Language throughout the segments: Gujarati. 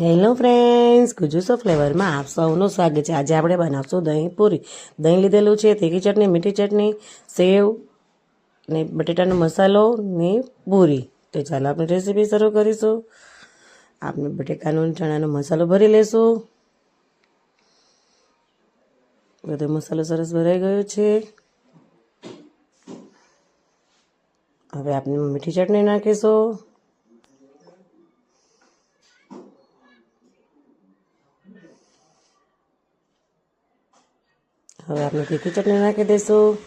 હેલો ફ્રેન્ડ્સ ગુજુસો ફ્લેવરમાં આપ સૌનું સ્વાગત છે. આજે આપણે બનાવશું દહીં પૂરી. દહીં લીધેલું છે, તીખી ચટણી, મીઠી ચટણી, સેવ ને બટેટાનો મસાલો ને પૂરી. તો ચાલો આપણે રેસીપી શરૂ કરીશું. આપણે બટેકાનો ચણાનો મસાલો ભરી લેશું. બધો મસાલો સરસ ભરાઈ ગયો છે. હવે આપણે મીઠી ચટણી નાખીશું. હવે આપણે તીખી ચટણી નાખી દઈશું.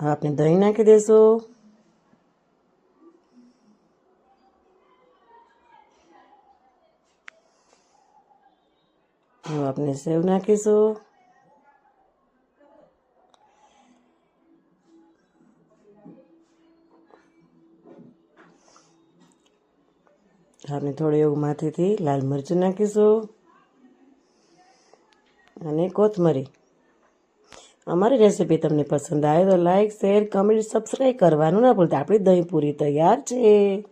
હવે આપણે દહીં નાખી દઈશું. હવે આપણે સેવ નાખીશું. આપણે થોડું એવું માથેથી લાલ મરચું નાખીશું અને કોથમરી. અમારી રેસીપી તમને પસંદ આવે તો લાઈક, શેર, કમેન્ટ, સબસ્ક્રાઈબ કરવાનું ના ભૂલતા. આપણી દહીં પૂરી તૈયાર છે.